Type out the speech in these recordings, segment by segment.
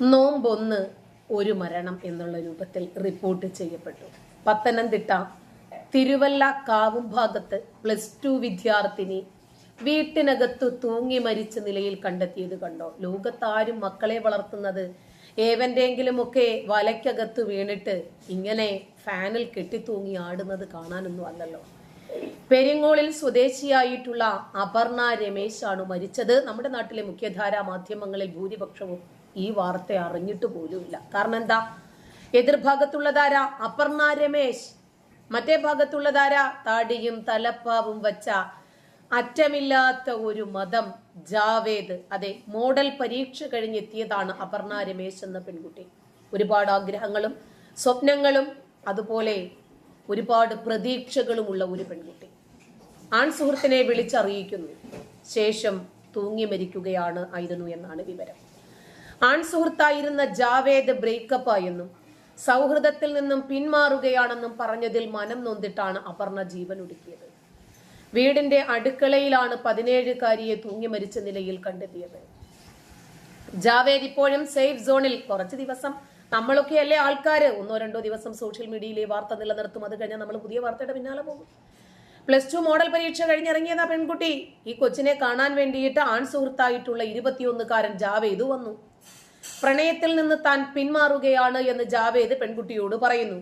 നോമ്പൊന്ന് ഒരു മരണം എന്നുള്ള രൂപത്തിൽ റിപ്പോർട്ട് ചെയ്യപ്പെട്ടു. പത്തനംതിട്ട തിരുവല്ല കാവും കാവുംഭാഗത്ത് പ്ലസ് ടു വിദ്യാർത്ഥിനി വീട്ടിനകത്ത് തൂങ്ങി മരിച്ച നിലയിൽ കണ്ടെത്തിയത് കണ്ടോ? ലോകത്താരും മക്കളെ വളർത്തുന്നത് ഏവന്റെങ്കിലുമൊക്കെ വലയ്ക്കകത്ത് വീണിട്ട് ഇങ്ങനെ ഫാനിൽ കെട്ടിത്തൂങ്ങി ആടുന്നത് കാണാനൊന്നും അല്ലല്ലോ. പെരിങ്ങോളിൽ സ്വദേശിയായിട്ടുള്ള അപർണ രമേശാണ് മരിച്ചത്. നമ്മുടെ നാട്ടിലെ മുഖ്യധാരാ മാധ്യമങ്ങളിൽ ഭൂരിപക്ഷവും ഈ വാർത്ത അറിഞ്ഞിട്ട് പോലുമില്ല കാരണം എന്താ? എതിർഭാഗത്തുള്ളതാര അപർണ രമേശ്. മറ്റേ ഭാഗത്തുള്ളതാര? താടിയും തലപ്പാവും വച്ച അറ്റമില്ലാത്ത ഒരു മതം ജാവേദ്. അതെ മോഡൽ പരീക്ഷ കഴിഞ്ഞെത്തിയതാണ് അപർണ രമേശ് എന്ന പെൺകുട്ടി. ഒരുപാട് ആഗ്രഹങ്ങളും സ്വപ്നങ്ങളും അതുപോലെ ഒരുപാട് പ്രതീക്ഷകളുമുള്ള ഒരു പെൺകുട്ടി. ആൺ സുഹൃത്തിനെ വിളിച്ചറിയിക്കുന്നു. ശേഷം തൂങ്ങി മരിക്കുകയാണ് ആയിരുന്നു എന്നാണ് വിവരം. ആൺ സുഹൃത്തായിരുന്ന ജാവേദ് ബ്രേക്കപ്പ് ആയെന്നും സൗഹൃദത്തിൽ നിന്നും പിന്മാറുകയാണെന്നും പറഞ്ഞതിൽ മനം നൊന്തിട്ടാണ് അപർണ ജീവൻ ഒടുക്കിയത്. വീടിന്റെ അടുക്കളയിലാണ് പതിനേഴുകാരിയെ തൂങ്ങി മരിച്ച നിലയിൽ കണ്ടെത്തിയത്. ജാവേദ് ഇപ്പോഴും സേഫ് സോണിൽ. കുറച്ച് ദിവസം നമ്മളൊക്കെ അല്ലേ ആൾക്കാര്? ഒന്നോ രണ്ടോ ദിവസം സോഷ്യൽ മീഡിയയിലെ വാർത്ത നിലനിർത്തും. അത് കഴിഞ്ഞാൽ നമ്മൾ പുതിയ വാർത്തയുടെ പിന്നാലെ പോകും. പ്ലസ് ടു മോഡൽ പരീക്ഷ കഴിഞ്ഞിറങ്ങിയതാ പെൺകുട്ടി. ഈ കൊച്ചിനെ കാണാൻ വേണ്ടിയിട്ട് ആൺ സുഹൃത്തായിട്ടുള്ള ഇരുപത്തിയൊന്നുകാരൻ ജാവേദ് വന്നു. പ്രണയത്തിൽ നിന്ന് താൻ പിന്മാറുകയാണ് എന്ന് ജാവേദ് പെൺകുട്ടിയോട് പറയുന്നു.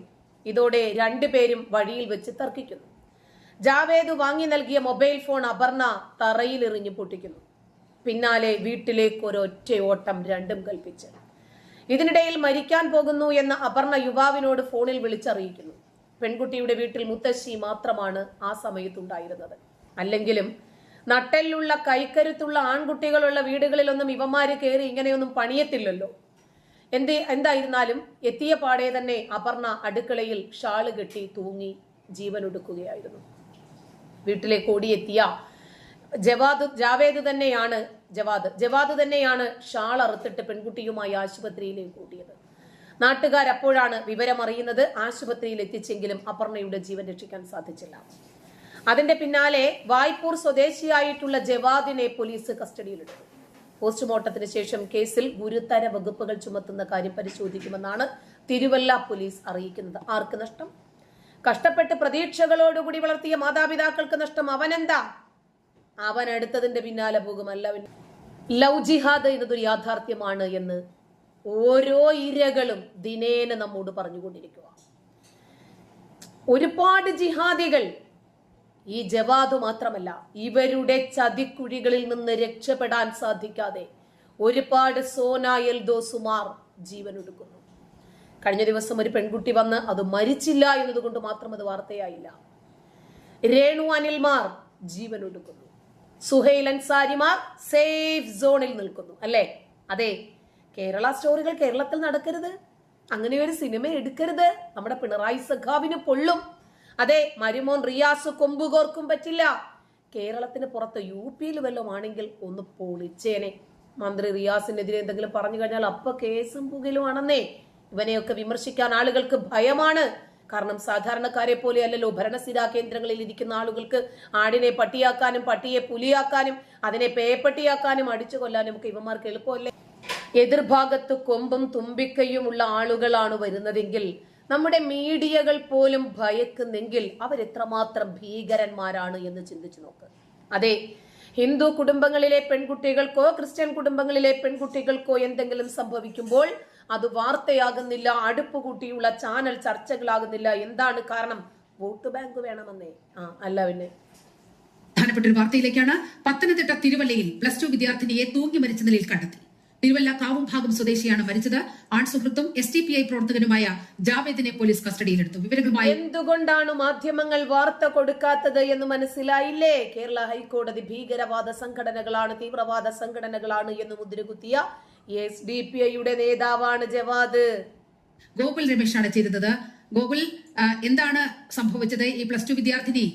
ഇതോടെ രണ്ടുപേരും വഴിയിൽ വെച്ച് തർക്കിക്കുന്നു. ജാവേദ് വാങ്ങി നൽകിയ മൊബൈൽ ഫോൺ അപർണ തറയിൽ എറിഞ്ഞു പൊട്ടിക്കുന്നു. പിന്നാലെ വീട്ടിലേക്ക് ഒരൊറ്റ ഓട്ടം രണ്ടും കൽപ്പിച്ച്. ഇതിനിടയിൽ മരിക്കാൻ പോകുന്നു എന്ന അപർണ യുവാവിനോട് ഫോണിൽ വിളിച്ചറിയിക്കുന്നു. പെൺകുട്ടിയുടെ വീട്ടിൽ മുത്തശ്ശി മാത്രമാണ് ആ സമയത്തുണ്ടായിരുന്നത്. അല്ലെങ്കിലും നട്ടെല്ലുള്ള കൈക്കരുത്തുള്ള ആൺകുട്ടികളുള്ള വീടുകളിലൊന്നും ഇവന്മാര് കയറി ഇങ്ങനെയൊന്നും പണിയത്തില്ലല്ലോ. എന്ത് എന്തായിരുന്നാലും എത്തിയ പാടെ തന്നെ അപർണ അടുക്കളയിൽ ഷാൾ കെട്ടി തൂങ്ങി ജീവനൊടുക്കുകയായിരുന്നു. വീട്ടിലേക്ക് ഓടിയെത്തിയ ജവാദ് ജാവേദ് തന്നെയാണ് ജവാദ്. ജവാദ് തന്നെയാണ് ഷാൾ അറുത്തിട്ട് പെൺകുട്ടിയുമായി ആശുപത്രിയിലേക്ക് ഓടിയത്. നാട്ടുകാർ അപ്പോഴാണ് വിവരം അറിയുന്നത് ആശുപത്രിയിൽ എത്തിച്ചെങ്കിലും അപർണയുടെ ജീവൻ രക്ഷിക്കാൻ സാധിച്ചില്ല. അതിന്റെ പിന്നാലെ വായ്പൂർ സ്വദേശിയായിട്ടുള്ള ജവാദിനെ പോലീസ് കസ്റ്റഡിയിലെടുത്തു. പോസ്റ്റ്മോർട്ടത്തിന് ശേഷം കേസിൽ ഗുരുതര വകുപ്പുകൾ ചുമത്തുന്ന കാര്യം പരിശോധിക്കുമെന്നാണ് തിരുവല്ല പോലീസ് അറിയിക്കുന്നത്. ആർക്ക് നഷ്ടം? കഷ്ടപ്പെട്ട് പ്രതീക്ഷകളോടുകൂടി വളർത്തിയ മാതാപിതാക്കൾക്ക് നഷ്ടം അവനെന്താ? അവൻ എടുത്തതിന്റെ പിന്നാലെ പോകുമല്ല ലവ് ജിഹാദ് എന്നതൊരു യാഥാർത്ഥ്യമാണ് എന്ന് ഓരോ ഇരകളും ദിനേന നമ്മോട് പറഞ്ഞുകൊണ്ടിരിക്കുക ഒരുപാട് ജിഹാദികൾ ഈ ജവാദ് മാത്രമല്ല ഇവരുടെ ചതിക്കുഴികളിൽ നിന്ന് രക്ഷപ്പെടാൻ സാധിക്കാതെ ഒരുപാട് സോനായൽ ദോസുമാർ ജീവനൊടുക്കുന്നു. കഴിഞ്ഞ ദിവസം ഒരു പെൺകുട്ടി വന്ന് അത് മരിച്ചില്ല എന്നതുകൊണ്ട് മാത്രം അത് വാർത്തയായില്ല. രേണു അനിൽമാർ ജീവനൊടുക്കുന്നു. സുഹൈൽ അൻസാരിമാർ സേഫ് സോണിൽ നിൽക്കുന്നു അല്ലേ? അതെ കേരള സ്റ്റോറികൾ കേരളത്തിൽ നടക്കരുത്. അങ്ങനെ ഒരു സിനിമ എടുക്കരുത്. നമ്മുടെ പിണറായി സഖാവിന് പൊള്ളും. അതെ മരുമോൻ റിയാസ് കൊമ്പുകോർക്കും പറ്റില്ല. കേരളത്തിന് പുറത്ത് യു പിയിൽ വല്ലതും ആണെങ്കിൽ ഒന്ന് പൊളിച്ചേനെ. മന്ത്രി റിയാസിനെതിരെ എന്തെങ്കിലും പറഞ്ഞു കഴിഞ്ഞാൽ അപ്പൊ കേസും പുകയിലുമാണെന്നേ ഇവനെയൊക്കെ വിമർശിക്കാൻ ആളുകൾക്ക് ഭയമാണ്. കാരണം സാധാരണക്കാരെ പോലെ അല്ലല്ലോ ഭരണസ്ഥിരാ കേന്ദ്രങ്ങളിൽ ഇരിക്കുന്ന ആളുകൾക്ക് ആടിനെ പട്ടിയാക്കാനും പട്ടിയെ പുലിയാക്കാനും അതിനെ പേപ്പട്ടിയാക്കാനും അടിച്ചു കൊല്ലാനും ഒക്കെ ഇവന്മാർക്ക് എളുപ്പമല്ലേ? എതിർഭാഗത്ത് കൊമ്പും തുമ്പിക്കൈയുമുള്ള ആളുകളാണ് വരുന്നതെങ്കിൽ നമ്മുടെ മീഡിയകൾ പോലും ഭയക്കുന്നെങ്കിൽ അവരെത്രമാത്രം ഭീകരന്മാരാണ് എന്ന് ചിന്തിച്ചു നോക്ക്. അതെ ഹിന്ദു കുടുംബങ്ങളിലെ പെൺകുട്ടികൾക്കോ ക്രിസ്ത്യൻ കുടുംബങ്ങളിലെ പെൺകുട്ടികൾക്കോ എന്തെങ്കിലും സംഭവിക്കുമ്പോൾ അത് വാർത്തയാകുന്നില്ല അടുപ്പ് കൂട്ടിയുള്ള ചാനൽ ചർച്ചകളാകുന്നില്ല. എന്താണ് കാരണം? വോട്ട് ബാങ്ക് വേണമെന്നേ. ആ അല്ല പിന്നെ. പ്രധാനപ്പെട്ട ഒരു വാർത്തയിലേക്കാണ്. പത്തനംതിട്ട തിരുവല്ലയിൽ പ്ലസ് ടു വിദ്യാർത്ഥിനിയെ തൂങ്ങി മരിച്ച നിലയിൽ കണ്ടെത്തി. തിരുവല്ല കാവുംഭാഗം സ്വദേശിയാണ് മരിച്ചത്. ആൺ സുഹൃത്തും എസ് ഡി പി ഐ പ്രവർത്തകനുമായ ജാവേദിനെ പോലീസ് കസ്റ്റഡിയിലെടുത്തു. വിവരങ്ങളുമായി എന്തുകൊണ്ടാണ് മാധ്യമങ്ങൾ വാർത്ത കൊടുക്കാത്തത് എന്ന് മനസ്സിലായില്ലേ? കേരള ഹൈക്കോടതി ഭീകരവാദ സംഘടനകളാണ് തീവ്രവാദ സംഘടനകളാണ് എന്ന് മുദ്രകുത്തിയ എസ് ഡി പി ഐയുടെ നേതാവാണ് ജവാദ്. ഗോകുൽ രമേശാണ് ചെയ്തത്. ഗോകുൽ എന്താണ് സംഭവിച്ചത്? ഈ പ്ലസ് ടു വിദ്യാർത്ഥിനി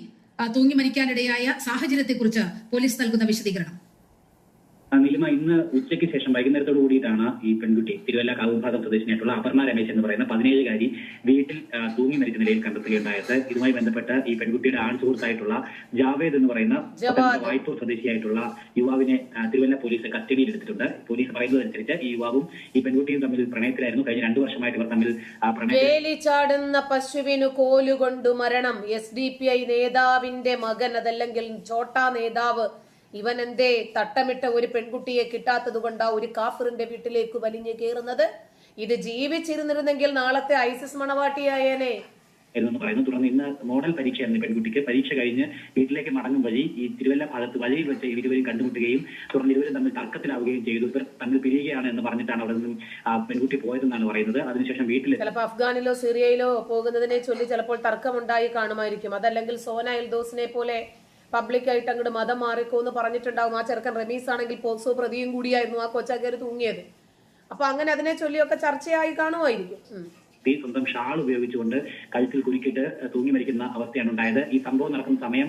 തൂങ്ങി മരിക്കാനിടയായ സാഹചര്യത്തെക്കുറിച്ച് പോലീസ് നൽകുന്ന വിശദീകരണം. നിലിമ ഇന്ന് ഉച്ചയ്ക്ക് ശേഷം വൈകുന്നേരത്തോട് കൂടിയിട്ടാണ് ഈ പെൺകുട്ടി തിരുവല്ല കാവുംഭാഗം സ്വദേശിനിയായിട്ടുള്ള അപർണ രമേശ് എന്ന് പറയുന്ന പതിനേഴുകാരി വീട്ടിൽ തൂങ്ങി മരിച്ച നിലയിൽ കണ്ടെത്തുകയുണ്ടായത്. ഇതുമായി ബന്ധപ്പെട്ട് ഈ പെൺകുട്ടിയുടെ ആൺ സുഹൃത്തായിട്ടുള്ള ജാവേദ് എന്ന് പറയുന്ന. വായ്പൂർ സ്വദേശിയായിട്ടുള്ള യുവാവിനെ തിരുവല്ല പോലീസ് കസ്റ്റഡിയിൽ എടുത്തിട്ടുണ്ട്. പോലീസ് പറയുന്നതനുസരിച്ച് ഈ യുവാവും ഈ പെൺകുട്ടിയും തമ്മിൽ പ്രണയത്തിലായിരുന്നു. കഴിഞ്ഞ രണ്ടു വർഷമായിട്ട് ഇവർ തമ്മിൽ വേലി ചാടുന്ന പശുവിനു കോലുകൊണ്ട് മരണം. എസ് ഡി പി ഐ നേതാവിന്റെ മകൻ അതല്ലെങ്കിൽ ചോട്ടാ നേതാവ് ഇവൻ എന്തേ തട്ടമിട്ട ഒരു പെൺകുട്ടിയെ കിട്ടാത്തത് കൊണ്ടാ ഒരു കാഫിറിന്റെ വീട്ടിലേക്ക് വലിഞ്ഞു കയറുന്നത് ഇത് ജീവിച്ചിരുന്നിരുന്നെങ്കിൽ നാളത്തെ ഐസിസ് മണവാട്ടിയായേനെ. എന്ന് പറയുന്നു തുടർന്ന് ഇന്ന് മോഡൽ പരീക്ഷയായിരുന്നു പെൺകുട്ടിക്ക് പരീക്ഷ കഴിഞ്ഞ് വീട്ടിലേക്ക് മടങ്ങും വഴി ഈ തിരുവല്ല ഭാഗത്ത് വഴിയിൽ വെച്ച് ഇരുവരും കണ്ടുമുട്ടുകയും തുടർന്ന് ഇരുവരും തമ്മിൽ തർക്കത്തിലാവുകയും ചെയ്തു. തങ്ങൾ തമ്മിൽ പിരിയുകയാണ് എന്ന് പറഞ്ഞിട്ടാണ് അവിടെ നിന്നും പെൺകുട്ടി പോയതെന്നാണ് പറയുന്നത്. അതിനുശേഷം വീട്ടിൽ ചിലപ്പോൾ അഫ്ഗാനിലോ സിറിയയിലോ പോകുന്നതിനെ ചൊല്ലി ചിലപ്പോൾ തർക്കമുണ്ടായി കാണുമായിരിക്കും. അതല്ലെങ്കിൽ സോന എൽദോസിനെ പോലെ പബ്ലിക്കായിട്ട് അങ്ങോട്ട് മതം മാറിക്കോ എന്ന് പറഞ്ഞിട്ടുണ്ടാവും. ആ ചെറുക്കൻ റമീസ് ആണെങ്കിൽ പോക്സോ പ്രതിയും കൂടിയായിരുന്നു. ആ കൊച്ചാക്കേര് തൂങ്ങിയത്. അപ്പൊ അങ്ങനെ അതിനെ ചൊല്ലിയൊക്കെ ചർച്ചയായി കാണുമായിരിക്കും. ഈ സ്വന്തം ഷാൾ ഉപയോഗിച്ചുകൊണ്ട് കഴുത്തിൽ കുലുക്കിയിട്ട് തൂങ്ങി മരിക്കുന്ന അവസ്ഥയാണ് ഉണ്ടായത്. ഈ സംഭവം നടക്കുന്ന സമയം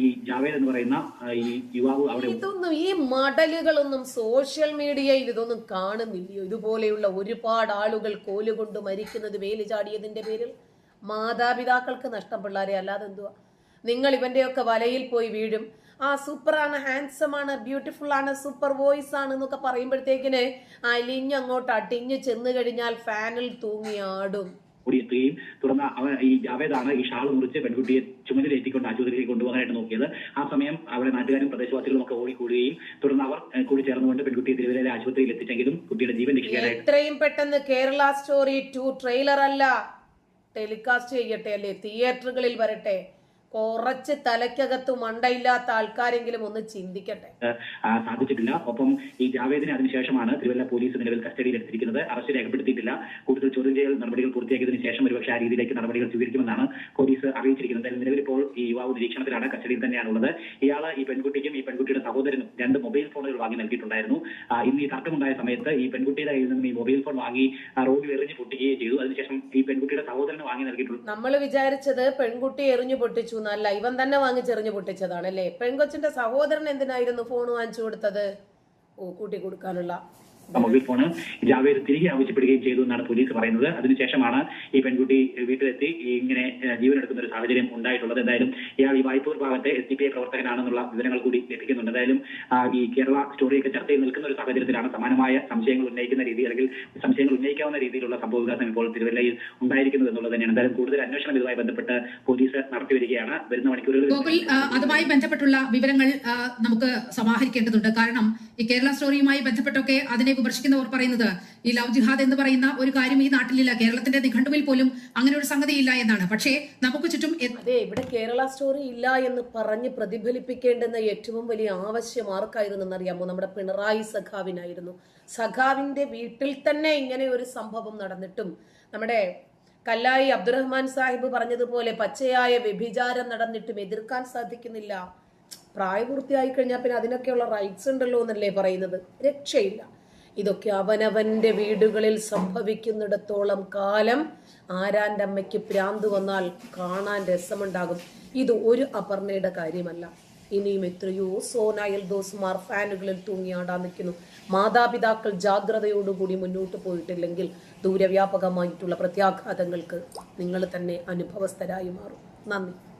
ഈ ജാവേദ് എന്ന് പറയുന്ന ഈ യുവാവ് അവിടെ ഇതൊന്നും ഈ മടലുകളൊന്നും സോഷ്യൽ മീഡിയയിൽ ഇതൊന്നും കാണുന്നില്ലയോ ഇതുപോലെയുള്ള ഒരുപാട് ആളുകൾ കോലുകൊണ്ട് മരിക്കുന്നത് വേലി ചാടിയതിന്റെ പേരിൽ. മാതാപിതാക്കൾക്ക് നഷ്ടം പിള്ളേരെ അല്ലാതെ എന്തുവാ? നിങ്ങൾ ഇവന്റെയൊക്കെ വലയിൽ പോയി വീഴും. ആ സൂപ്പറാണ് ഹാൻസം ആണ് ബ്യൂട്ടിഫുൾ ആണ് സൂപ്പർ വോയിസ് ആണ് എന്നൊക്കെ പറയുമ്പോഴത്തേക്കിന് അലിഞ്ഞ് അങ്ങോട്ട് അടിഞ്ഞ് ചെന്ന് കഴിഞ്ഞാൽ ഫാനിൽ തൂങ്ങി ആടും. ഓടിയെത്തുകയും തുടർന്ന് അവൻ ഈ ജാവേദാണ് ഈ ഷാൾ മുറിച്ച് പെൺകുട്ടിയെ ചുമലിലേറ്റിക്കൊണ്ട് ആശുപത്രിയിലേക്ക് കൊണ്ടുപോകാനായിട്ട് നോക്കിയത്. ആ സമയം അവിടെ നാട്ടുകാരും പ്രദേശവാസികളും ഒക്കെ ഓടിക്കൂടുകയും തുടർന്ന് അവർ കൂടി ചേർന്നുകൊണ്ട് പെൺകുട്ടിയെ തിരുവല്ലയിലെ ആശുപത്രിയിൽ എത്തിച്ചെങ്കിലും കുട്ടിയുടെ ജീവൻ രക്ഷിക്കാനായിട്ട് എത്രയും പെട്ടെന്ന് കേരള സ്റ്റോറി ടു ട്രെയിലർ അല്ല ടെലികാസ്റ്റ് ചെയ്യട്ടെ അല്ലേ? തിയേറ്ററുകളിൽ വരട്ടെ. കുറച്ച് തലയ്ക്കകത്ത് മണ്ടയില്ലാത്ത ആൾക്കാരെങ്കിലും ഒന്ന് ചിന്തിക്കട്ടെ. സാധിച്ചിട്ടില്ല. ഒപ്പം ഈ ജാവേദിനെ അതിനുശേഷമാണ് തിരുവല്ല പോലീസ് നിലവിൽ കസ്റ്റഡിയിൽ എടുത്തിരിക്കുന്നത്. അറസ്റ്റ് രേഖപ്പെടുത്തിയിട്ടില്ല. കൂടുതൽ ചോദ്യം ചെയ്യൽ നടപടികൾ പൂർത്തിയാക്കിയതിനു ശേഷം ഒരുപക്ഷെ ആ രീതിയിലേക്ക് നടപടികൾ സ്വീകരിക്കുമെന്നാണ് പോലീസ് അറിയിച്ചിരിക്കുന്നത്. നിലവിലിപ്പോൾ നിലവിൽ ഇപ്പോൾ ഈ യുവാവ് നിരീക്ഷണത്തിലാണ് കസ്റ്റഡിയിൽ തന്നെയാണ് ഉള്ളത് ഇയാൾ ഈ പെൺകുട്ടിക്കും ഈ പെൺകുട്ടിയുടെ സഹോദരനും രണ്ട് മൊബൈൽ ഫോണുകൾ വാങ്ങി നൽകിയിട്ടുണ്ടായിരുന്നു. ഇന്ന് ഈ തർക്കമുണ്ടായ സമയത്ത് ഈ പെൺകുട്ടിയുടെ കയ്യിൽ നിന്നും ഈ മൊബൈൽ ഫോൺ വാങ്ങി റോഡിൽ എറിഞ്ഞ് പൊട്ടിക്കുകയും ചെയ്തു. അതിനുശേഷം ഈ പെൺകുട്ടിയുടെ സഹോദരന് വാങ്ങി നൽകിയിട്ടുണ്ട് നമ്മൾ വിചാരിച്ചത് പെൺകുട്ടി എറിഞ്ഞു പൊട്ടിച്ചു എന്നല്ല ഇവൻ തന്നെ വാങ്ങിച്ചെറിഞ്ഞു പൊട്ടിച്ചതാണ് അല്ലേ? പെൺകൊച്ചിന്റെ സഹോദരൻ എന്തിനായിരുന്നു ഫോൺ വാങ്ങിച്ചു കൊടുത്തത്? ഓ കൂട്ടി കൊടുക്കാനുള്ള മൊബൈൽ ഫോണ് ജാവേദ് തിരികെ ആവശ്യപ്പെടുകയും ചെയ്തു എന്നാണ് പോലീസ് പറയുന്നത്. അതിനുശേഷമാണ് ഈ പെൺകുട്ടി വീട്ടിലെത്തി. ഇങ്ങനെ ജീവൻ എടുക്കുന്ന ഒരു സാഹചര്യം ഉണ്ടായിട്ടുള്ളത്. എന്തായാലും ഇയാൾ ഈ വായ്പൂർ ഭാഗത്തെ എസ് ഡി പി ഐ പ്രവർത്തകനാണെന്നുള്ള വിവരങ്ങൾ കൂടി ലഭിക്കുന്നുണ്ട്. എന്തായാലും ഈ കേരള സ്റ്റോറിയൊക്കെ ചർച്ചയിൽ നിൽക്കുന്ന ഒരു സാഹചര്യത്തിലാണ് സമാനമായ സംശയങ്ങൾ ഉന്നയിക്കുന്ന രീതി അല്ലെങ്കിൽ സംശയങ്ങൾ ഉന്നയിക്കാവുന്ന രീതിയിലുള്ള സംഭവവികാസം ഇപ്പോൾ തിരുവല്ലയിൽ ഉണ്ടായിരിക്കുന്നത് എന്നുള്ളത് തന്നെയാണ്. എന്തായാലും കൂടുതൽ അന്വേഷണം ഇതുമായി ബന്ധപ്പെട്ട് പോലീസ് നടത്തി വരികയാണ് വരുന്ന മണിക്കൂറുകളിൽ അതുമായി ബന്ധപ്പെട്ടുള്ള വിവരങ്ങൾ നമുക്ക് സമാഹരിക്കേണ്ടതുണ്ട്. കാരണം ഈ കേരള സ്റ്റോറിയുമായി ബന്ധപ്പെട്ടൊക്കെ അതിനെ വിമർശിക്കുന്നവർ പറയുന്നത് ഈ ലവ് ജിഹാദ് എന്ന് പറയുന്ന ഒരു കാര്യം ഈ നാട്ടിലില്ല കേരളത്തിന്റെ നിഘണ്ടുവിൽ പോലും അങ്ങനെ ഒരു സംഗതിയില്ല എന്നാണ്. പക്ഷേ നമുക്ക് ചുറ്റും അതെ ഇവിടെ കേരള സ്റ്റോറി ഇല്ല എന്ന് പറഞ്ഞ് പ്രതിഫലിപ്പിക്കേണ്ടുന്ന ഏറ്റവും വലിയ ആവശ്യം ആർക്കായിരുന്നു എന്നറിയാമോ നമ്മുടെ പിണറായി സഖാവിനായിരുന്നു. സഖാവിന്റെ വീട്ടിൽ തന്നെ ഇങ്ങനെ ഒരു സംഭവം നടന്നിട്ടും നമ്മുടെ കല്ലായി അബ്ദുറഹ്മാൻ സാഹിബ് പറഞ്ഞതുപോലെ പച്ചയായ വ്യഭിചാരം നടന്നിട്ടും എതിർക്കാൻ സാധിക്കുന്നില്ല. പ്രായപൂർത്തിയായി കഴിഞ്ഞാൽ പിന്നെ അതിനൊക്കെയുള്ള റൈറ്റ്സ് ഉണ്ടല്ലോ എന്നല്ലേ പറയുന്നത്? രക്ഷയില്ല. ഇതൊക്കെ അവനവന്റെ വീടുകളിൽ സംഭവിക്കുന്നിടത്തോളം കാലം ആരാന്റെ അമ്മയ്ക്ക് പ്രാന്ത് വന്നാൽ കാണാൻ രസമുണ്ടാകും. ഇത് ഒരു അപർണയുടെ കാര്യമല്ല. ഇനിയും എത്രയോ സോനായൽ ദോസുമാർ ഫാനുകളിൽ തൂങ്ങിയാടാൻ നിൽക്കുന്നു. മാതാപിതാക്കൾ ജാഗ്രതയോടുകൂടി മുന്നോട്ട് പോയിട്ടില്ലെങ്കിൽ ദൂരവ്യാപകമായിട്ടുള്ള പ്രത്യാഘാതങ്ങൾക്ക് നിങ്ങൾ തന്നെ അനുഭവസ്ഥരായി മാറും. നന്ദി.